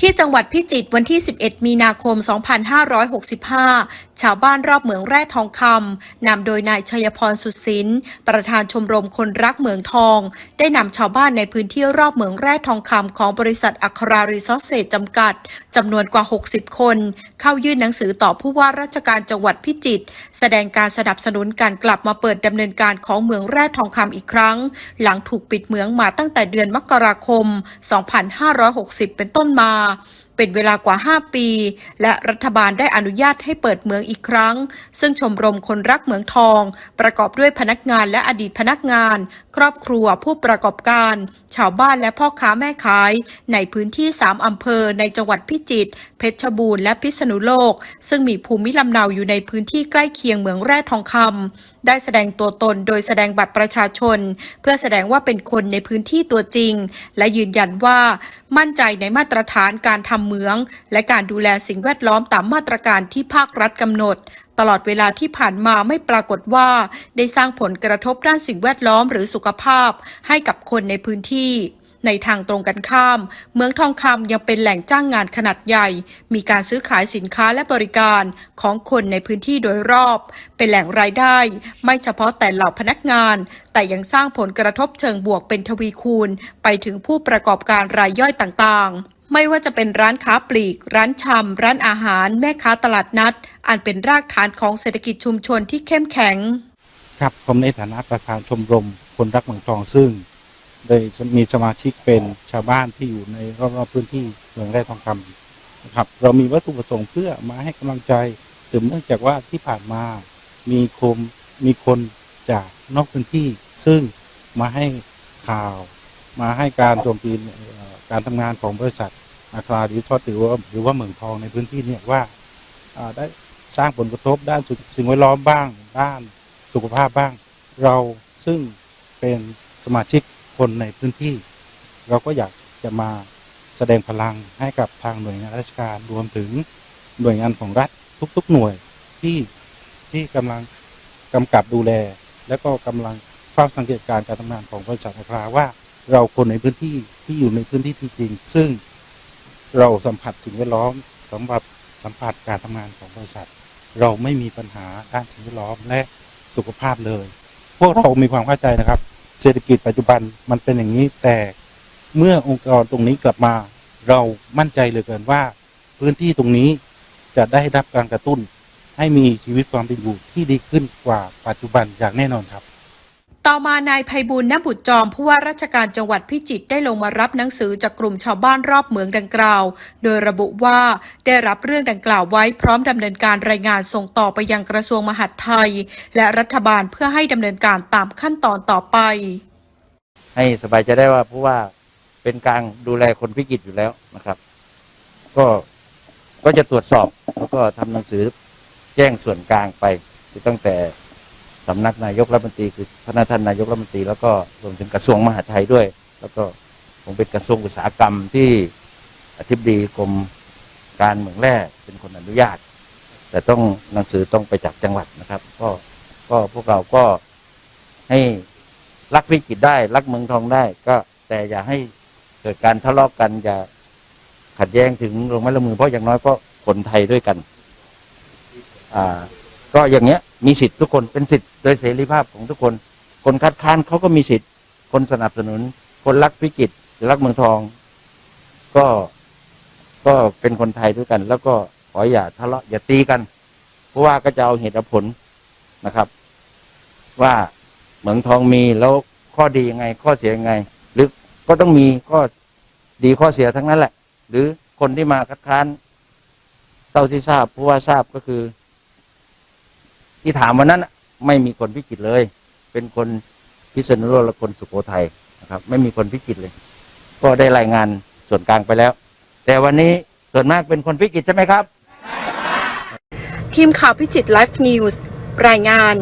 ที่จังหวัดพิจิตรวันที่ 11 มีนาคม 2565ชาวบ้านรอบเหมืองแร่ทองคำนำโดยนายชัยพรสุดสินประธานชมรมคนรักเหมืองทอง ได้นำชาวบ้านในพื้นที่รอบเหมืองแร่ทองคำของบริษัทอัครารีซอสเซจจำกัดจำนวนกว่า 60 คน เข้ายื่นหนังสือต่อผู้ว่าราชการจังหวัดพิจิตรแสดงการสนับสนุนการกลับมาเปิดดำเนินการของเหมืองแร่ทองคำอีกครั้ง หลังถูกปิดเหมืองมาตั้งแต่เดือนมกราคม 2560 เป็นต้นมา เป็นเวลากว่า 5 ปี และรัฐบาลได้อนุญาตให้เปิดเมืองอีกครั้ง ซึ่งชมรมคนรักเหมืองทอง ประกอบด้วยพนักงานและอดีตพนักงาน ครอบครัวผู้ประกอบการ ชาวบ้านและพ่อค้าแม่ขาย ในพื้นที่ 3 อำเภอในจังหวัดพิจิตรเพชรบูรณ์และพิษณุโลก ซึ่งมีภูมิลำเนาอยู่ในพื้นที่ใกล้เคียงเหมืองแร่ทองคำได้แสดงตัวตนโดยแสดงบัตรประชาชน เพื่อแสดงว่าเป็นคนในพื้นที่ตัวจริง และยืนยันว่ามั่นใจในมาตรฐานการทำเหมือง และการดูแลสิ่งแวดล้อมตามมาตรการที่ภาครัฐกำหนด ตลอดเวลาที่ผ่านมาไม่ปรากฏว่า ได้สร้างผลกระทบด้านสิ่งแวดล้อมหรือสุขภาพ ให้กับคนในพื้นที่ ในทางตรงกันข้าม เมืองทองคำยังเป็นแหล่งจ้างงานขนาดใหญ่ มีการซื้อขายสินค้าและบริการของคนในพื้นที่โดยรอบ เป็นแหล่งรายได้ ไม่เฉพาะแต่เหล่าพนักงาน แต่ยังสร้างผลกระทบเชิงบวกเป็นทวีคูณ ไปถึงผู้ประกอบการรายย่อยต่างๆไม่ว่าจะเป็นร้านค้าปลีก ร้านชำ ร้านอาหาร แม่ค้าตลาดนัด อันเป็นรากฐานของเศรษฐกิจชุมชนที่เข้มแข็ง ครับผมในฐานะประธานชมรมคนรักเมืองทองซึ่ง โดยมีสมาชิกเป็นชาวบ้านที่อยู่ในรอบๆพื้นที่เมืองแร่ทองคำนะครับ เรามีวัตถุประสงค์เพื่อมาให้กำลังใจสืบเนื่องจากว่าที่ผ่านมามีคมมีคนจากนอกพื้นที่ ซึ่งมาให้ข่าว มาให้การโจมตีการทำงานของบริษัทอาคาดิทอดหรือว่าหรือว่าเหมืองทองในพื้นที่เนี่ยว่าได้สร้างผลกระทบด้านสิ่งแวดล้อมบ้าง ด้านสุขภาพบ้าง เราซึ่งเป็นสมาชิก คนในพื้นที่ เราก็อยากจะมาแสดงพลังให้กับทางหน่วยงานราชการรวมถึงหน่วยงานของรัฐทุก ๆ หน่วยที่ที่กำลังกำกับดูแล แล้วก็กำลังเฝ้าสังเกตการณ์การทำงานของบริษัทอาคราว่า เราคนในพื้นที่ที่อยู่ในพื้นที่จริงๆซึ่งเราสัมผัสสิ่งแวดล้อมสัมผัสสัมผัสการทำงานของบริษัท เราไม่มีปัญหาด้านสิ่งแวดล้อมและสุขภาพเลย พวกเรามีความเข้าใจนะครับ เศรษฐกิจปัจจุบันมันเป็นอย่างนี้แต่เมื่อองค์กรตรงนี้กลับมา เรามั่นใจเหลือเกินว่า พื้นที่ตรงนี้จะได้รับการกระตุ้น ให้มีชีวิตความเป็นอยู่ที่ดีขึ้นกว่าปัจจุบันอย่างแน่นอนครับ ต่อมานายภัยบุญนบุตรจอมผู้ว่าราชการจังหวัดพิจิตรได้ลงมารับหนังสือจากกลุ่มชาวบ้านรอบเมืองดังกล่าว โดยระบุว่าได้รับเรื่องดังกล่าวไว้พร้อมดำเนินการรายงานส่งต่อไปยังกระทรวงมหาดไทย และรัฐบาลเพื่อให้ดำเนินการตามขั้นตอนต่อไป ให้สบายใจได้ว่าผู้ว่าเป็นกลางดูแลคนพิจิตรอยู่แล้วนะครับ ก็ก็จะตรวจสอบแล้วก็ทำหนังสือแจ้งส่วนกลางไปตั้งแต่ สำนักนายกรัฐมนตรีคือพระท่านนายกรัฐมนตรีแล้วก็รวมถึงกระทรวงมหาดไทยด้วย แล้วก็ผมเป็นกระทรวงอุตสาหกรรมที่อธิบดีกรมการเมืองแร่เป็นคนอนุญาต แต่ต้องหนังสือต้องไปจากจังหวัดนะครับ ก็ก็พวกเราก็ให้รักพิจิตรได้ รักเมืองทองได้ ก็แต่อย่าให้เกิดการทะเลาะกกันอย่าขัดแย้งถึงลงไม้ลงมือเพราะอย่างน้อยก็คนไทยด้วยกัน อ่า ก็อย่างเงี้ยมีสิทธิ์ทุกคนเป็นสิทธิ์โดยเสรีภาพของทุกคน คนคัดค้านเขาก็มีสิทธิ์ คนสนับสนุน คนรักพิจิตรรักเมืองทอง ก็ก็เป็นคนไทยด้วยกัน แล้วก็ขออย่าทะเลาะอย่าตีกันเพราะว่าก็จะเอาเหตุผลนะครับ ว่าเหมืองทองมีแล้วข้อดียังไง ข้อเสียยังไง หรือก็ต้องมีข้อดีข้อเสียทั้งนั้นแหละ หรือคนที่มาคัดค้านเท่าที่ทราบผู้ว่าทราบก็คือ ที่ถามวันนั้นไม่มีคนพิจิตรเลย เป็นคนพิษณุโลกและคนสุโขทัยนะครับ ไม่มีคนพิจิตรเลย ก็ได้รายงานส่วนกลางไปแล้ว แต่วันนี้ส่วนมากเป็นคนพิจิตรใช่ไหมครับ ทีมข่าวพิจิตรไลฟ์นิวส์รายงาน